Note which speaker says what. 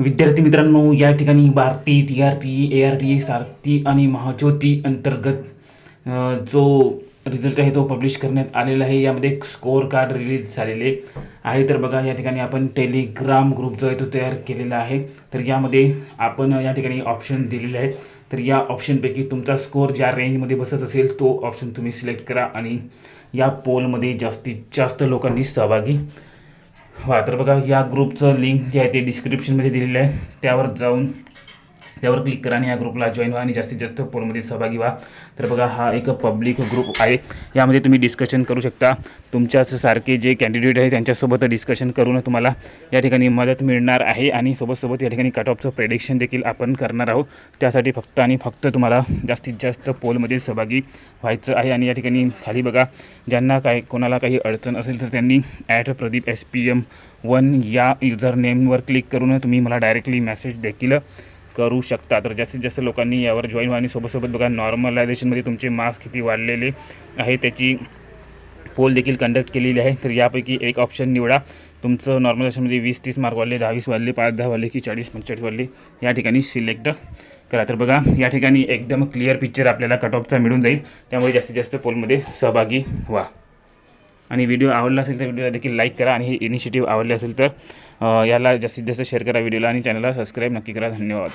Speaker 1: विद्यार्थी मित्रांनो या ठिकाणी Bharti T R T A R T Sarthi आणि महाज्योती अंतर्गत जो रिझल्ट आहे तो पब्लिश करण्यात आलेला आहे. यामध्ये एक स्कोअर कार्ड रिलीज झालेले आहे. तर बघा या ठिकाणी आपण टेलिग्राम ग्रुप जो आहे तो तयार केलेला आहे. तर यामध्ये आपण या ठिकाणी ऑप्शन दिलेले आहेत. तर या ऑप्शनपैकी तुमचा स्कोअर ज्या रेंजमध्ये बसत असेल तो ऑप्शन तुम्ही सिलेक्ट करा आणि या पोलमध्ये जास्तीत जास्त लोकांनी सहभागी व्हा तर बघा या ग्रुपचं लिंक जे आहे ते डिस्क्रिप्शनमध्ये दिलेलं आहे. त्यावर जाऊन त्यावर क्लिक करा आणि या ग्रुपला जॉईन व्हा आणि जास्तीत जास्त पोलमध्ये सहभागी व्हा. तर बघा हा एक पब्लिक ग्रुप आहे. यामध्ये तुम्ही डिस्कशन करू शकता. तुमच्याच सारखे जे कॅन्डिडेट आहे त्यांच्यासोबत डिस्कशन करून तुम्हाला या ठिकाणी मदत मिळणार आहे. आणि सोबतसोबत या ठिकाणी कट ऑफचं प्रेडिक्शन देखील आपण करणार आहोत. त्यासाठी फक्त आणि फक्त तुम्हाला जास्तीत जास्त पोलमध्ये सहभागी व्हायचं आहे. आणि या ठिकाणी खाली बघा ज्यांना काय कोणाला काही अडचण असेल तर त्यांनी at Pradeep S P M one या युजर नेमवर क्लिक करून तुम्ही मला डायरेक्टली मेसेज देखील करू शकता तर जास्तीत जास्त लोकांनी यावर जॉईन व्हा आणि सोबत बघा नॉर्मलायझेशनमध्ये तुमचे मार्क्स किती वाढलेले आहे त्याची पोल देखील कंडक्ट केलेली आहे. तर यापैकी एक ऑप्शन निवडा. तुमचं नॉर्मलायझेशनमध्ये वीस तीस मार्क वाढले दहावीस वाढले पाच दहा वाढले की चाळीस पंचेचाळीस वाढले या ठिकाणी सिलेक्ट करा. तर बघा या ठिकाणी एकदम क्लिअर पिक्चर आपल्याला कट ऑफचा मिळून जाईल. त्यामुळे जास्तीत जास्त पोलमध्ये सहभागी व्हा. आणि व्हिडिओ आवडला असेल तर व्हिडिओला देखील लाईक करा आणि हे इनिशिएटिव्ह आवडले असेल तर याला जास्तीत जास्त शेअर करा व्हिडिओला आणि चॅनलला सबस्क्राईब नक्की करा. धन्यवाद.